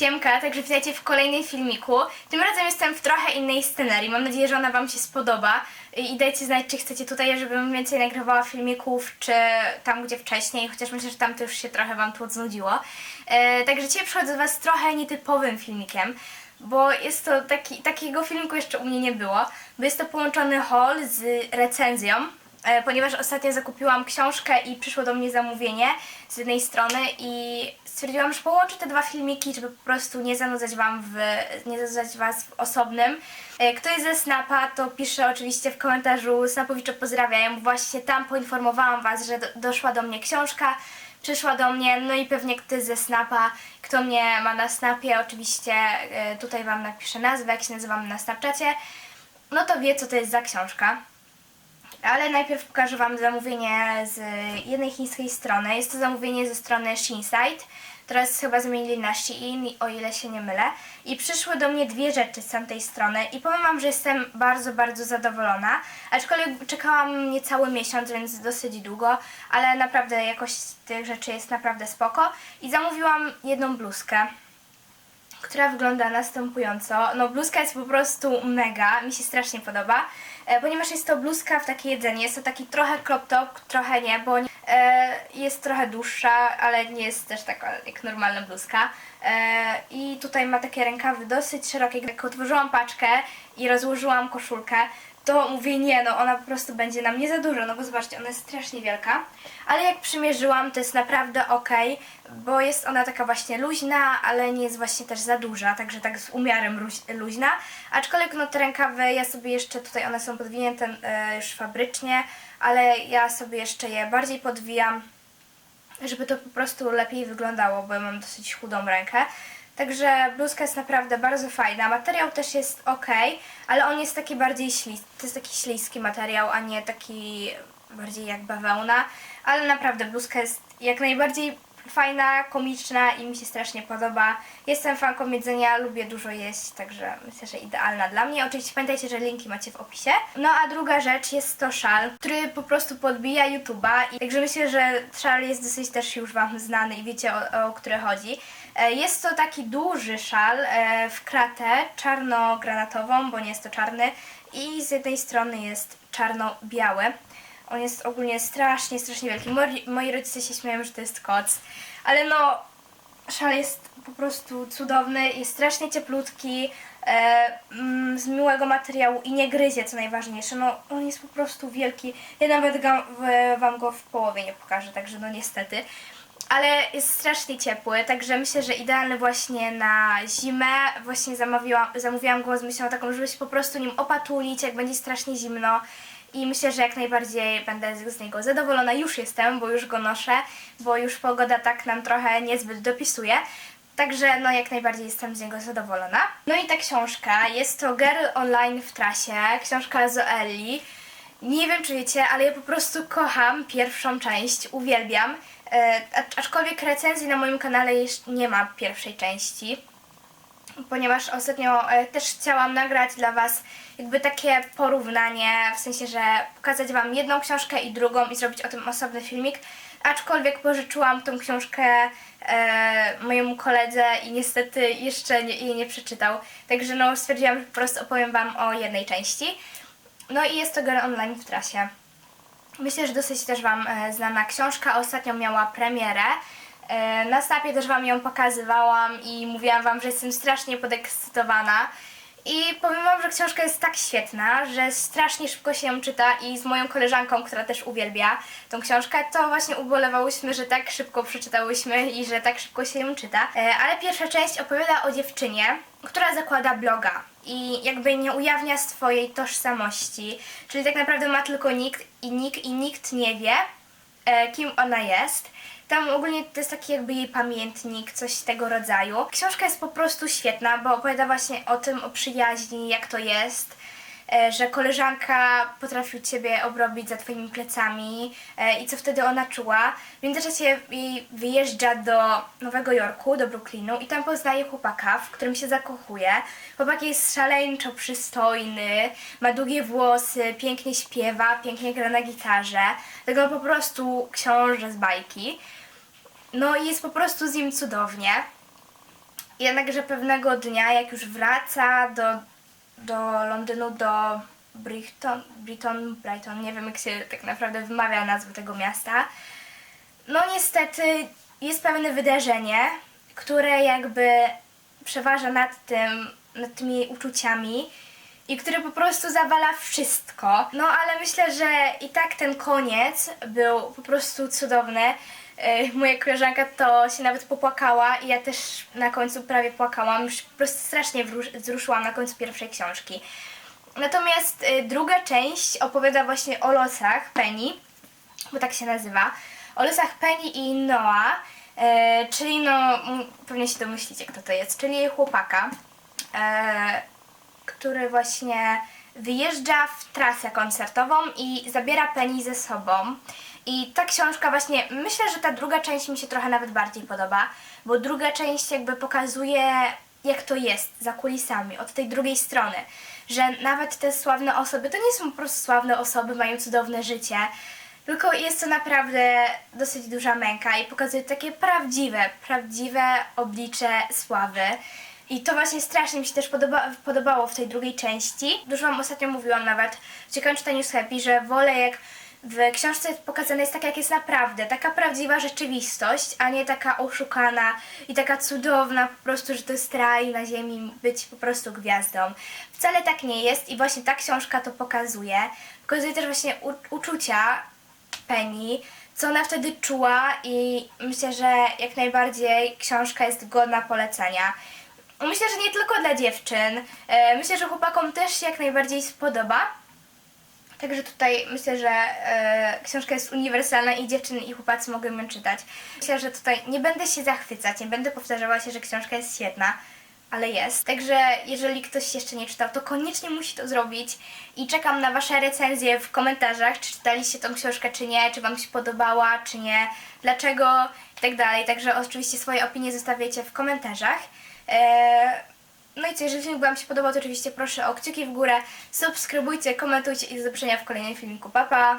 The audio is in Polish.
Siemka, także witajcie w kolejnym filmiku. Tym razem jestem w trochę innej scenerii. Mam nadzieję, że ona Wam się spodoba. I dajcie znać, czy chcecie tutaj, żebym więcej nagrywała filmików, czy tam, gdzie wcześniej, chociaż myślę, że tam to już się trochę Wam tu znudziło. E, także dzisiaj przychodzę do Was trochę nietypowym filmikiem, bo jest to taki, takiego filmiku jeszcze u mnie nie było, bo jest to połączony haul z recenzją ponieważ ostatnio zakupiłam książkę i przyszło do mnie zamówienie z jednej strony i stwierdziłam, że połączę te dwa filmiki, żeby po prostu nie zanudzać wam w, nie zanudzać was w osobnym. E, Kto jest ze Snapa, to pisze oczywiście w komentarzu Snapowicze pozdrawiają, bo właśnie tam poinformowałam was, że do, doszła do mnie książka, przyszła do mnie, no i pewnie kto jest ze Snapa, kto mnie ma na Snapie, oczywiście e, tutaj wam napiszę nazwę, jak się nazywam na Snapchacie, no to wie co to jest za książka. Ale najpierw pokażę Wam zamówienie z jednej chińskiej strony. Jest to zamówienie ze strony Shinside. Teraz chyba zmienili na Shein, o ile się nie mylę. I przyszły do mnie dwie rzeczy z tamtej strony i powiem Wam, że jestem bardzo, bardzo zadowolona. Aczkolwiek czekałam niecały miesiąc, więc dosyć długo, ale naprawdę jakość tych rzeczy jest naprawdę spoko. I zamówiłam jedną bluzkę która wygląda następująco. No bluzka jest po prostu mega, mi się strasznie podoba, e, ponieważ jest to bluzka w takie jedzenie, jest to taki trochę crop top, trochę nie, bo e, jest trochę dłuższa, ale nie jest też taka jak normalna bluzka. E, I tutaj ma takie rękawy dosyć szerokie, jak otworzyłam paczkę i rozłożyłam koszulkę, to mówię nie, no ona po prostu będzie na mnie za dużo, no bo zobaczcie, ona jest strasznie wielka. Ale jak przymierzyłam, to jest naprawdę ok, bo jest ona taka właśnie luźna, ale nie jest właśnie też za duża, także tak z umiarem luź- luźna. Aczkolwiek no te rękawy, ja sobie jeszcze, tutaj one są podwinięte e, już fabrycznie, ale ja sobie jeszcze je bardziej podwijam, żeby to po prostu lepiej wyglądało, bo ja mam dosyć chudą rękę. Także bluzka jest naprawdę bardzo fajna. Materiał też jest ok, ale on jest taki bardziej śliski. To jest taki śliski materiał, a nie taki bardziej jak bawełna. Ale naprawdę bluzka jest jak najbardziej fajna, komiczna i mi się strasznie podoba. Jestem fanką jedzenia, lubię dużo jeść, także myślę, że idealna dla mnie. Oczywiście pamiętajcie, że linki macie w opisie. No a druga rzecz jest to szal, który po prostu podbija YouTube'a. Także myślę, że szal jest dosyć też już Wam znany i wiecie o, o który chodzi. E, Jest to taki duży szal e, w kratę czarno-granatową, bo nie jest to czarny i z jednej strony jest czarno-biały. On jest ogólnie strasznie, strasznie wielki. Moi, rodzice się śmieją, że to jest koc, ale no szal jest po prostu cudowny, jest strasznie cieplutki, e, mm, z miłego materiału i nie gryzie, co najważniejsze. No, on jest po prostu wielki. Ja nawet Wam go w połowie nie pokażę, także no niestety. Ale jest strasznie ciepły, także myślę, że idealny właśnie na zimę. Właśnie zamówiłam, zamówiłam go z myślą taką, żeby się po prostu nim opatulić, jak będzie strasznie zimno. I myślę, że jak najbardziej będę z, niego zadowolona. Już jestem, bo już go noszę, bo już pogoda tak nam trochę niezbyt dopisuje. Także no jak najbardziej jestem z niego zadowolona. No i ta książka, jest to Girl Online w trasie, książka Zoeli. Nie wiem czy wiecie, ale ja po prostu kocham pierwszą część, uwielbiam. E, acz- aczkolwiek recenzji na moim kanale jeszcze nie ma pierwszej części ponieważ ostatnio e, też chciałam nagrać dla Was jakby takie porównanie, w sensie, że pokazać Wam jedną książkę i drugą i zrobić o tym osobny filmik, aczkolwiek pożyczyłam tą książkę e, mojemu koledze i niestety jeszcze nie, jej nie przeczytał, także no stwierdziłam, że po prostu opowiem Wam o jednej części. No i jest to gra online w trasie. Myślę, że dosyć też Wam e, znana książka. Ostatnio miała premierę. E, na Snapie też Wam ją pokazywałam i mówiłam Wam, że jestem strasznie podekscytowana. I powiem Wam, że książka jest tak świetna, że strasznie szybko się ją czyta i z moją koleżanką, która też uwielbia tą książkę, to właśnie ubolewałyśmy, że tak szybko przeczytałyśmy i że tak szybko się ją czyta. E, ale pierwsza część opowiada o dziewczynie, która zakłada bloga i jakby nie ujawnia swojej tożsamości, czyli tak naprawdę ma tylko nikt i nikt i nikt nie wie, e, kim ona jest. Tam ogólnie to jest taki jakby jej pamiętnik, coś tego rodzaju. Książka jest po prostu świetna, bo opowiada właśnie o tym, o przyjaźni, jak to jest, że koleżanka potrafi Ciebie obrobić za Twoimi plecami e, i co wtedy ona czuła. W międzyczasie jej wyjeżdża do Nowego Jorku, do Brooklynu i tam poznaje chłopaka, w którym się zakochuje. Chłopak jest szaleńczo przystojny, ma długie włosy, pięknie śpiewa, pięknie gra na gitarze. Tego po prostu książę z bajki. No i jest po prostu z nim cudownie. jednakże pewnego dnia, jak już wraca do, do Londynu, do Brighton, Brighton, Brighton, nie wiem jak się tak naprawdę wymawia nazwę tego miasta, no niestety jest pewne wydarzenie, które jakby przeważa nad tym, nad tymi uczuciami i które po prostu zawala wszystko. No ale myślę, że i tak ten koniec był po prostu cudowny. Yy, Moja koleżanka to się nawet popłakała i ja też na końcu prawie płakałam. Już po prostu strasznie wzrusz- wzruszyłam na końcu pierwszej książki. Natomiast y, druga część opowiada właśnie o losach Penny, bo tak się nazywa, o losach Penny i Noah, e, czyli no, pewnie się domyślicie kto to jest, czyli jej chłopaka, e, który właśnie wyjeżdża w trasę koncertową i zabiera Penny ze sobą. I ta książka właśnie, myślę, że ta druga część mi się trochę nawet bardziej podoba, bo druga część jakby pokazuje jak to jest za kulisami, od tej drugiej strony, że nawet te sławne osoby to nie są po prostu sławne osoby, mają cudowne życie, tylko jest to naprawdę dosyć duża męka i pokazuje takie prawdziwe, prawdziwe oblicze sławy. I to właśnie strasznie mi się też podoba, podobało w tej drugiej części. Dużo wam ostatnio mówiłam nawet w Ciekawym Czytaniu Happy, że wolę jak w książce pokazane jest tak, jak jest naprawdę. Taka prawdziwa rzeczywistość, a nie taka oszukana i taka cudowna po prostu, że to jest raj na ziemi być po prostu gwiazdą. Wcale tak nie jest i właśnie ta książka to pokazuje. Pokazuje też właśnie uczucia Penny, co ona wtedy czuła i myślę, że jak najbardziej książka jest godna polecenia. Myślę, że nie tylko dla dziewczyn. E, Myślę, że chłopakom też się jak najbardziej spodoba. Także tutaj myślę, że e, książka jest uniwersalna i dziewczyny i chłopacy mogą ją czytać. Myślę, że tutaj nie będę się zachwycać, nie będę powtarzała się, że książka jest świetna, ale jest. Także jeżeli ktoś jeszcze nie czytał, to koniecznie musi to zrobić i czekam na Wasze recenzje w komentarzach, czy czytaliście tą książkę, czy nie, czy Wam się podobała, czy nie, dlaczego i tak dalej. Także oczywiście swoje opinie zostawiacie w komentarzach. Eee, no i co, jeżeli film Wam się podobał, to oczywiście proszę o kciuki w górę, subskrybujcie, komentujcie i do zobaczenia w kolejnym filmiku. Pa, pa!